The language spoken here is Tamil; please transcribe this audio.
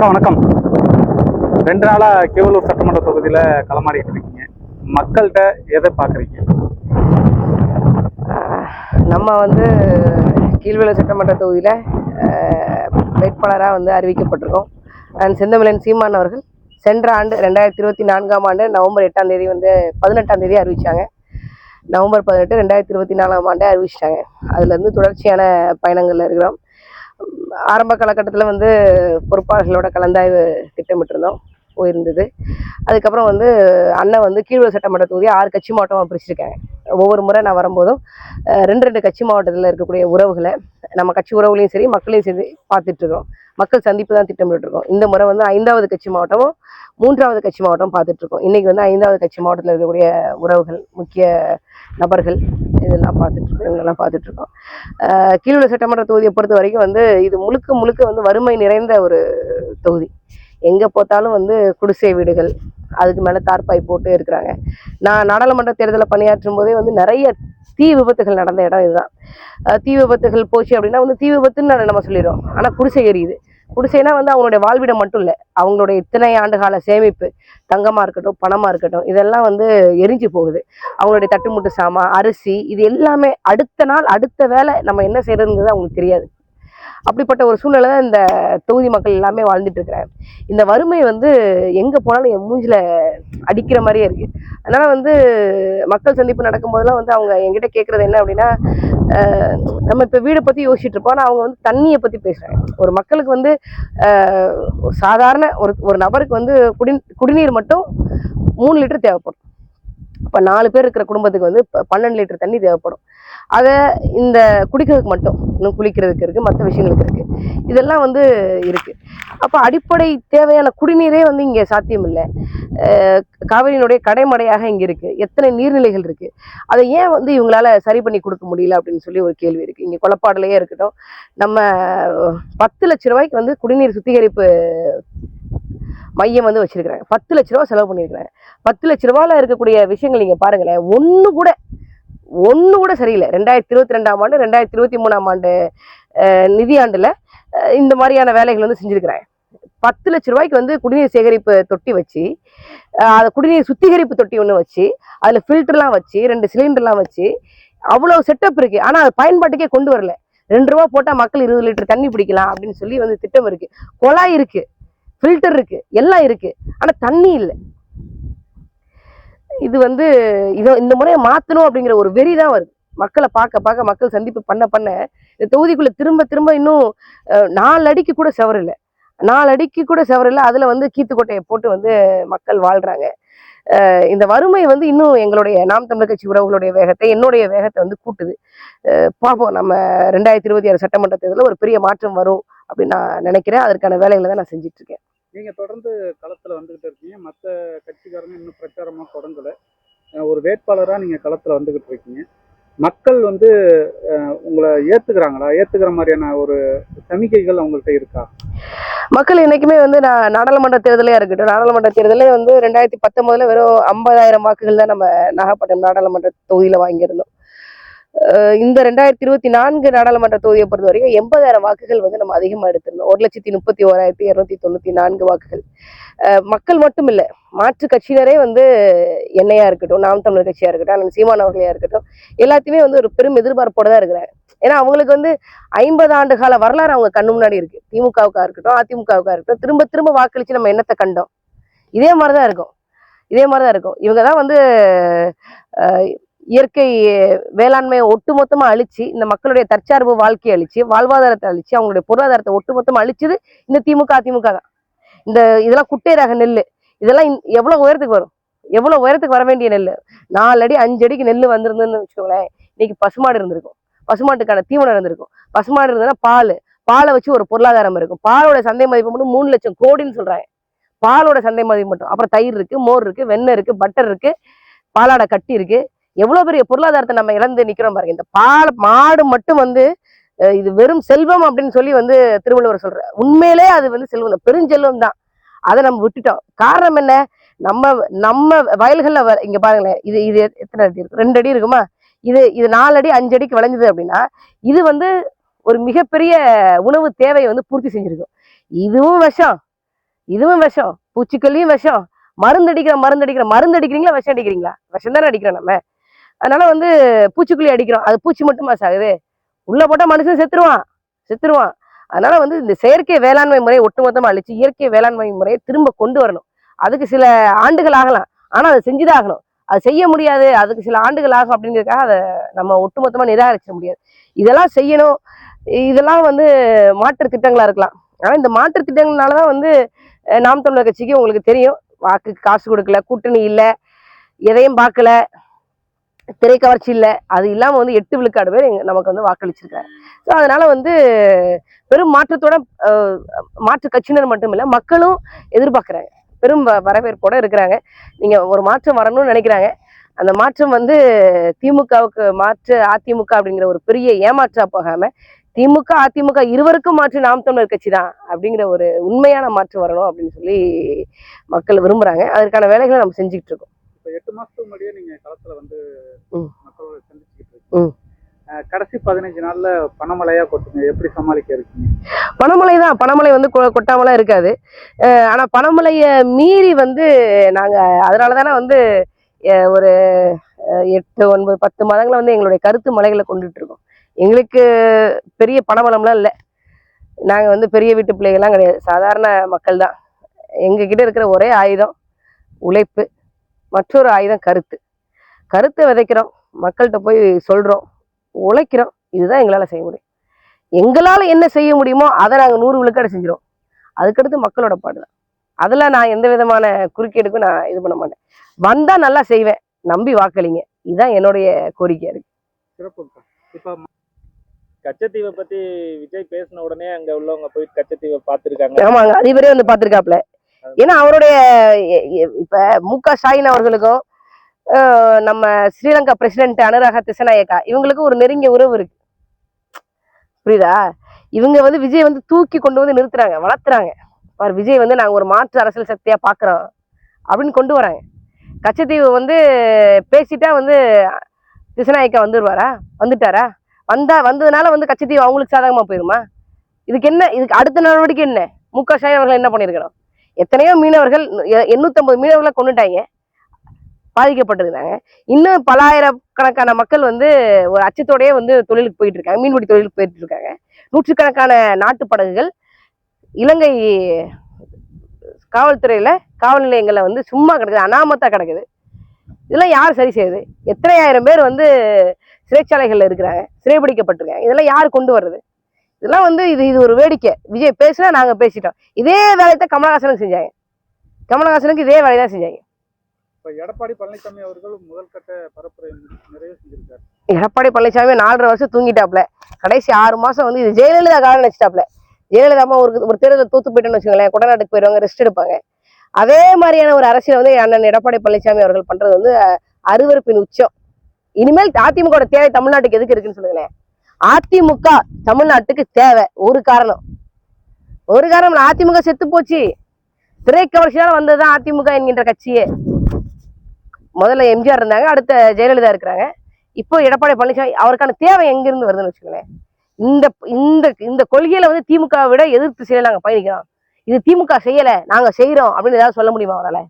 அக்கா வணக்கம். ரெண்டு நாளா கேவலூர் சட்டமன்ற தொகுதியில களமாடிட்டு இருக்கீங்க. மக்கள்கிட்ட எதை பாக்குறீங்க நம்ம வந்து கீழ்வேலூர் சட்டமன்ற தொகுதியில் வேட்பாளராக வந்து அறிவிக்கப்பட்டிருக்கோம். நான் செந்தமிழன் சீமான் அவர்கள் சென்ற ஆண்டு ரெண்டாயிரத்தி இருபத்தி நான்காம் ஆண்டு நவம்பர் எட்டாம் தேதி வந்து பதினெட்டாம் தேதி அறிவிச்சாங்க. நவம்பர் பதினெட்டு ரெண்டாயிரத்தி இருபத்தி நாலாம் ஆண்டே அறிவிச்சிட்டாங்க. அதுலேருந்து தொடர்ச்சியான பயணங்களில் இருக்கிறோம். ஆரம்ப காலகட்டத்தில் வந்து பொறுப்பாளர்களோட கலந்தாய்வு திட்டமிட்டிருந்தோம். போயிருந்தது. அதுக்கப்புறம் வந்து அண்ணன் வந்து கீழ்வேலை சட்டமன்ற தொகுதி ஆறு கட்சி மாவட்டமாக பிரிச்சிருக்காங்க. ஒவ்வொரு முறை நான் வரும்போதும் ரெண்டு ரெண்டு கட்சி மாவட்டத்தில் இருக்கக்கூடிய உறவுகளை நம்ம கட்சி உறவுகளையும் சரி மக்களையும் சரி பார்த்துட்டு இருக்கோம். மக்கள் சந்திப்பு தான் திட்டமிட்டு இருக்கோம். இந்த முறை வந்து ஐந்தாவது கட்சி மாவட்டமும் மூன்றாவது கட்சி மாவட்டம் பார்த்துட்டு இருக்கோம். இன்னைக்கு வந்து ஐந்தாவது கட்சி மாவட்டத்தில் இருக்கக்கூடிய உறவுகள் முக்கிய நபர்கள் இதெல்லாம் பார்த்துட்டு இருக்கோம் இவங்கெல்லாம் பார்த்துட்டு சட்டமன்ற தொகுதியை பொறுத்த வரைக்கும் வந்து இது முழுக்க முழுக்க வந்து வறுமை நிறைந்த ஒரு தொகுதி. எங்கே பார்த்தாலும் வந்து குடிசை வீடுகள் அதுக்கு மேலே தார்பாய் போட்டு இருக்கிறாங்க. நான் நாடாளுமன்ற தேர்தலில் பணியாற்றும் போதே வந்து நிறைய தீ விபத்துகள் நடந்த இடம் இதுதான். தீ விபத்துகள் போச்சு அப்படின்னா வந்து தீ விபத்துன்னு நம்ம சொல்லிடுறோம். ஆனால் குடிசை எரியுது. குடிசைனா வந்து அவங்களுடைய வாழ்விடம் மட்டும் இல்லை. அவங்களுடைய இத்தனை ஆண்டு கால சேமிப்பு தங்கமாக இருக்கட்டும் பணமாக இருக்கட்டும் இதெல்லாம் வந்து எரிஞ்சு போகுது. அவங்களுடைய தட்டுமுட்டு சாமான் அரிசி இது எல்லாமே அடுத்த நாள் அடுத்த வேலை நம்ம என்ன செய்யறதுங்கிறது அவங்களுக்கு தெரியாது. அப்படிப்பட்ட ஒரு சூழ்நிலை தான் இந்த தொகுதி மக்கள் எல்லாமே வாழ்ந்துட்டு இருக்கிறேன் இந்த வறுமை வந்து எங்கே போனாலும் என் மூஞ்சில அடிக்கிற மாதிரியே இருக்கு. அதனால வந்து மக்கள் சந்திப்பு நடக்கும்போதெல்லாம் வந்து அவங்க என்கிட்ட கேட்குறது என்ன அப்படின்னா நம்ம இப்போ வீடை பற்றி யோசிச்சுட்டு இருப்போம். ஆனால் அவங்க வந்து தண்ணியை பற்றி பேசுகிறாங்க ஒரு மக்களுக்கு வந்து ஒரு சாதாரண ஒரு ஒரு நபருக்கு வந்து குடி குடிநீர் மட்டும் மூணு லிட்டர் தேவைப்படும். இப்போ நாலு பேர் இருக்கிற குடும்பத்துக்கு வந்து பன்னெண்டு லிட்டர் தண்ணி தேவைப்படும். அதை இந்த குடிக்கிறதுக்கு மட்டும் இன்னும் குளிக்கிறதுக்கு இருக்குது மற்ற விஷயங்களுக்கு இருக்குது இதெல்லாம் வந்து இருக்குது அப்போ அடிப்படை தேவையான குடிநீரே வந்து இங்கே சாத்தியம் இல்லை காவிரியினுடைய கடைமடையாக இங்கே இருக்குது எத்தனை நீர்நிலைகள் இருக்குது அதை ஏன் வந்து இவங்களால சரி பண்ணி கொடுக்க முடியல அப்படின்னு சொல்லி ஒரு கேள்வி இருக்குது இங்கே குளப்பாடலையே இருக்கட்டும். நம்ம பத்து லட்ச ரூபாய்க்கு வந்து குடிநீர் சுத்திகரிப்பு மையம் வந்து வச்சிருக்கிறாங்க பத்து லட்ச ரூபா செலவு பண்ணியிருக்கிறாங்க பத்து லட்ச ரூபாவில் இருக்கக்கூடிய விஷயங்கள் நீங்கள் பாருங்களேன். ஒன்று கூட ஒன்று கூட சரியில்லை. ரெண்டாயிரத்தி இருபத்தி ரெண்டாம் ஆண்டு ரெண்டாயிரத்தி இருபத்தி மூணாம் ஆண்டு நிதியாண்டில் இந்த மாதிரியான வேலைகள் வந்து செஞ்சிருக்கிறாங்க பத்து லட்ச ரூபாய்க்கு வந்து குடிநீர் சேகரிப்பு தொட்டி வச்சு அதை குடிநீர் சுத்திகரிப்பு தொட்டி ஒன்று வச்சு அதில் ஃபில்டர்லாம் வச்சு ரெண்டு சிலிண்டர்லாம் வச்சு அவ்வளோ செட்டப் இருக்குது ஆனால் அது பயன்பாட்டுக்கே கொண்டு வரல. ரெண்டு ரூபா போட்டால் மக்கள் இருபது லிட்டர் தண்ணி பிடிக்கலாம் அப்படின்னு சொல்லி வந்து திட்டம் இருக்குது குழாய் இருக்குது ஃபில்டர் இருக்கு எல்லாம் இருக்கு. ஆனால் தண்ணி இல்லை. இது வந்து இதை இந்த முறையை மாற்றணும் அப்படிங்கிற ஒரு வெறி தான் வருது. மக்களை பார்க்க பார்க்க மக்கள் சந்திப்பு பண்ண பண்ண இந்த தொகுதிக்குள்ள திரும்ப திரும்ப இன்னும் நாலு அடிக்கு கூட செவர் நாலு அடிக்கு கூட செவர் அதுல வந்து கீத்துக்கோட்டையை போட்டு வந்து மக்கள் வாழ்றாங்க. இந்த வறுமை வந்து இன்னும் எங்களுடைய நாம் தமிழர் கட்சி உறவுகளுடைய வேகத்தை என்னுடைய வேகத்தை வந்து கூட்டுது. பார்ப்போம் நம்ம ரெண்டாயிரத்தி இருபத்தி ஆறு சட்டமன்ற தேர்தலில் ஒரு பெரிய மாற்றம் வரும் அப்படின்னு நான் நினைக்கிறேன். அதற்கான வேலைகளை தான் நான் செஞ்சுட்டு நீங்கள் தொடர்ந்து களத்தில் வந்துக்கிட்டு இருக்கீங்க. மற்ற கட்சிக்காரங்க இன்னும் பிரச்சாரமாக தொடங்கலை. ஒரு வேட்பாளராக நீங்கள் களத்தில் வந்துக்கிட்டு இருக்கீங்க. மக்கள் வந்து உங்களை ஏற்றுக்கிறாங்களா ஏற்றுக்கிற மாதிரியான ஒரு சமிக்கைகள் அவங்கள்ட்ட இருக்கா? மக்கள் என்றைக்குமே வந்து நான் நாடாளுமன்ற தேர்தலே இருக்கட்டும் நாடாளுமன்ற தேர்தலே வந்து ரெண்டாயிரத்தி பத்தொன்பதுல வெறும் ஐம்பதாயிரம் வாக்குகள் தான் நம்ம நாகப்பட்டினம் நாடாளுமன்ற தொகுதியில் வாங்கியிருந்தோம். இந்த ரெண்டாயிரத்தி இருபத்தி நான்கு நாடாளுமன்ற தொகுதியை பொறுத்த வரைக்கும் எண்பதாயிரம் வாக்குகள் வந்து நம்ம அதிகமாக எடுத்திருந்தோம். ஒரு லட்சத்தி முப்பத்தி ஓராயிரத்தி இருநூத்தி தொண்ணூத்தி நான்கு வாக்குகள். மக்கள் மட்டும் இல்லை மாற்று கட்சியினரே வந்து என்னையா இருக்கட்டும் நாம் தமிழர் கட்சியா இருக்கட்டும் அண்ணன் சீமான் அவர்களையா இருக்கட்டும் எல்லாத்தையுமே வந்து ஒரு பெரும் எதிர்பார்ப்போட தான் இருக்கிறாங்க. ஏன்னா அவங்களுக்கு வந்து ஐம்பது ஆண்டு கால வரலாறு அவங்க கண்ணு முன்னாடி இருக்கு. திமுகவுக்கா இருக்கட்டும் அதிமுகவுக்கா இருக்கட்டும் திரும்ப திரும்ப வாக்களிச்சு நம்ம என்னத்தை கண்டோம். இதே மாதிரிதான் இருக்கும். இதே மாதிரிதான் இருக்கும். இவங்க தான் வந்து இயற்கை வேளாண்மையை ஒட்டுமொத்தமா அழிச்சு இந்த மக்களுடைய தற்சார்பு வாழ்க்கையை அழிச்சு வாழ்வாதாரத்தை அழிச்சு அவங்களுடைய பொருளாதாரத்தை ஒட்டுமொத்தமா அழிச்சது இந்த திமுக அதிமுக தான். இந்த இதெல்லாம் குட்டை ரக நெல் இதெல்லாம் இந்த- எவ்வளவு உயரத்துக்கு வரும்? எவ்வளவு உயரத்துக்கு வர வேண்டிய நெல் நாலு அடி அஞ்சு அடிக்கு நெல் வந்திருந்ததுன்னு வச்சுக்கோங்களேன் இன்னைக்கு பசுமாடு இருந்திருக்கும். பசுமாட்டுக்கான தீவனம் இருந்திருக்கும். பசுமாடு இருந்ததுன்னா பால். பாலை வச்சு ஒரு பொருளாதாரம் இருக்கும். பாலோட சந்தை மதிப்பு மட்டும் மூணு லட்சம் கோடின்னு சொல்றாங்க. பாலோட சந்தை மதிப்பு மட்டும். அப்புறம் தயிர் இருக்கு மோர் இருக்கு வெண்ணெய் இருக்கு பட்டர் இருக்கு பாலாடை கட்டி இருக்கு. எவ்வளவு பெரிய பொருளாதாரத்தை நம்ம இழந்து நிக்கிறோம் பாருங்க. இந்த பால் மாடு மட்டும் வந்து இது வெறும் செல்வம் அப்படின்னு சொல்லி வந்து திருவள்ளுவர் சொல்ற உண்மையிலே அது வந்து செல்வம் தான். பெருஞ்செல்வம் தான். அதை நம்ம விட்டுட்டோம். காரணம் என்ன? நம்ம நம்ம வயல்கள்ல வ- இங்க பாருங்களேன். இது இது எத்தனை அடி இருக்கு? ரெண்டு அடி இருக்குமா? இது இது நாலு அடி அஞ்சு அடிக்கு விளைஞ்சது அப்படின்னா இது வந்து ஒரு மிகப்பெரிய உணவு தேவையை வந்து பூர்த்தி செஞ்சிருக்கும். இதுவும் விஷம். இதுவும் விஷம். பூச்சிக்கொல்லியும் விஷம். மருந்து அடிக்கிற மருந்து அடிக்கிற மருந்து அடிக்கிறீங்களா? விஷம் அடிக்கிறீங்களா? விஷம் தானே அடிக்கிறோம் நம்ம. அதனால வந்து பூச்சிக்கொல்லி அடிக்கிறோம். அது பூச்சி மட்டுமா சாகுது உள்ள போட்டா மனுஷன் செத்துருவான். செத்துருவான். அதனால வந்து இந்த செயற்கை வேளாண்மை முறையை ஒட்டுமொத்தமா அழிச்சு இயற்கை வேளாண்மை முறையை திரும்ப கொண்டு வரணும். அதுக்கு சில ஆண்டுகள் ஆகலாம். ஆனா அதை செஞ்சுதான் ஆகணும். அது செய்ய முடியாது. அதுக்கு சில ஆண்டுகள் ஆகும் அப்படிங்கிறதுக்காக அதை நம்ம ஒட்டுமொத்தமா நிராகரிக்க முடியாது. இதெல்லாம் செய்யணும். இதெல்லாம் வந்து மாற்று திட்டங்களா இருக்கலாம். ஆனா இந்த மாற்று திட்டங்கள்னால தான் வந்து நாம் தமிழர் கட்சிக்கு உங்களுக்கு தெரியும். வாக்கு காசு கொடுக்கல கூட்டணி இல்லை எதையும் பார்க்கல. திரை கவர்ச்சி இல்லை. அது இல்லாமல் வந்து எட்டு விழுக்காடு பேர் நமக்கு வந்து வாக்களிச்சிருக்காங்க. ஸோ அதனால வந்து பெரும் மாற்றத்தோட மாற்று கட்சியினர் மட்டும் இல்லை மக்களும் எதிர்பார்க்குறாங்க. பெரும் வ- வரவேற்போட இருக்கிறாங்க. நீங்கள் ஒரு மாற்றம் வரணும்னு நினைக்கிறாங்க. அந்த மாற்றம் வந்து திமுகவுக்கு மாற்று அதிமுக அப்படிங்கிற ஒரு பெரிய ஏமாற்றா போகாமல் திமுக அதிமுக இருவருக்கும் மாற்று நாம் தமிழர் கட்சி தான் அப்படிங்கிற ஒரு உண்மையான மாற்று வரணும் அப்படின்னு சொல்லி மக்கள் விரும்புகிறாங்க அதற்கான வேலைகளை நம்ம செஞ்சுக்கிட்டு இருக்கோம். எட்டு மாசத்துக்கு முன்னாடியே நீங்க களத்துல வந்து. மக்களோட சந்திச்சுக்கிட்டு. இருக்கீங்க. கடைசி பதினஞ்சு நாள்ல பணமழையா கொட்டுங்க. எப்படி சமாளிக்க இருக்கீங்க? பனமழை தான். பனமழை வந்து கொட்டாமலாம் இருக்காது. அஹ் ஆனா பனமழையை மீறி வந்து நாங்க அதனால தானே வந்து ஒரு எட்டு ஒன்பது பத்து மாதங்களா வந்து எங்களுடைய கருத்து மலைகளை கொண்டுட்டு இருக்கோம். எங்களுக்கு பெரிய பணபலம்லாம் இல்லை. நாங்க வந்து பெரிய வீட்டு பிள்ளைகள்லாம் கிடையாது. சாதாரண மக்கள் தான். எங்க கிட்ட இருக்கிற ஒரே ஆயுதம் உழைப்பு. மற்றொரு ஆயுதம் கருத்து. கருத்தை விதைக்கிறோம். மக்கள்கிட்ட போய் சொல்றோம். உழைக்கிறோம். இதுதான் எங்களால செய்ய முடியும். எங்களால என்ன செய்ய முடியுமோ அதை நாங்க நூறு விழுக்காடு செஞ்சிடும் அதுக்கடுத்து மக்களோட பாடுதான். அதுல நான் எந்த விதமான குறுக்கீடுக்கும் நான் இது பண்ண மாட்டேன். வந்தா நல்லா செய்வேன். நம்பி வாக்களிங்க. இதுதான் என்னுடைய கோரிக்கையா இருக்கு. சிறப்புப்பா இப்போ கச்சத்தீவை பத்தி விஜய் பேசின உடனே அங்க உள்ளவங்க போய் கச்சத்தீவை பார்த்திருக்காங்க. ஆமாங்க. அதிபரே வந்து பாத்திருக்காப்ல ஏன்னா அவருடைய இப்ப மு க ஸ்டாலின் அவர்களுக்கும் நம்ம ஸ்ரீலங்கா பிரசிடென்ட் அனுராக திசநாயக்கா இவங்களுக்கும் ஒரு நெருங்கிய உறவு இருக்கு. புரியுதா? இவங்க வந்து விஜய் வந்து தூக்கி கொண்டு வந்து நிறுத்துறாங்க வளர்த்துறாங்க. பார் விஜய் வந்து நாங்க ஒரு மாற்று அரசியல் சக்தியா பாக்குறோம் அப்படின்னு கொண்டு வராங்க. கச்சத்தீவு வந்து பேசிட்டா வந்து திசநாயக்கா வந்துருவாரா? வந்துட்டாரா? வந்தா வந்ததுனால வந்து கச்சத்தீவு அவங்களுக்கு சாதகமா போயிருமா? இதுக்கு என்ன இதுக்கு அடுத்த நடவடிக்கை என்ன? மு க ஸ்டாலின் அவர்கள் என்ன பண்ணியிருக்கணும்? எத்தனையோ மீனவர்கள் எண்ணூத்தம்பது மீனவர்களை கொண்டுட்டாங்க பாதிக்கப்பட்டிருக்காங்க இன்னும் பலாயிரக்கணக்கான மக்கள் வந்து ஒரு அச்சத்தோடையே வந்து தொழிலுக்கு போயிட்டு இருக்காங்க மீன்பிடி தொழிலுக்கு போயிட்டு இருக்காங்க நூற்றுக்கணக்கான நாட்டு படகுகள் இலங்கை காவல்துறையில காவல் நிலையங்களில் வந்து சும்மா கிடக்குது அனாமத்தா கிடக்குது. இதெல்லாம் யார் சரி செய்யுது? எத்தனை ஆயிரம் பேர் வந்து சிறைச்சாலைகளில் இருக்கிறாங்க சிறைபிடிக்கப்பட்டிருக்காங்க. இதெல்லாம் யார் கொண்டு வர்றது? இதெல்லாம் வந்து இது இது ஒரு வேடிக்கை. விஜய் பேசுனா நாங்க பேசிட்டோம். இதே வேலையை தான் கமலஹாசனுக்கு செஞ்சாங்க. கமலஹாசனுக்கு இதே வேலையை தான் செஞ்சாங்க. இப்போ எடப்பாடி பழனிசாமி அவர்கள் முதல் கட்ட பரப்புரை செஞ்சிருக்காரு. எடப்பாடி பழனிசாமி நாலரை வருஷம் தூங்கிட்டாப்ல கடைசி ஆறு மாசம் வந்து இது ஜெயலலிதா காலம் நினைச்சிட்டாப்ல ஜெயலலிதா அம்மா ஒரு ஒரு தேர்தலில் தூத்து போயிட்டோம்னு வச்சுக்கோங்களேன் குடநாட்டுக்கு போயிடுவாங்க ரெஸ்ட் எடுப்பாங்க. அதே மாதிரியான ஒரு அரசியல் வந்து அண்ணன் எடப்பாடி பழனிசாமி அவர்கள் பண்றது வந்து அஹ், அருவருப்பின் உச்சம். இனிமேல் அதிமுக தேவை தமிழ்நாட்டுக்கு எதுக்கு இருக்குன்னு சொல்லுங்களேன். அதிமுக தமிழ்நாட்டுக்கு தேவை. ஒரு காரணம். ஒரு காரணம் அதிமுக செத்து போச்சு. திரை கவர்ச்சியால வந்ததுதான் அதிமுக என்கின்ற கட்சியே. முதல்ல எம்ஜிஆர் இருந்தாங்க அடுத்த ஜெயலலிதா இருக்கிறாங்க. இப்போ எடப்பாடி பழனிசாமி அவருக்கான தேவை எங்கிருந்து வருதுன்னு வச்சுக்கோங்களேன். இந்த இந்த இந்த கொள்கையில வந்து திமுக விட எதிர்த்து செய்யல நாங்க பயணிக்கிறோம் இது திமுக செய்யல நாங்க செய்யறோம் அப்படின்னு ஏதாவது சொல்ல முடியுமா அவரால்?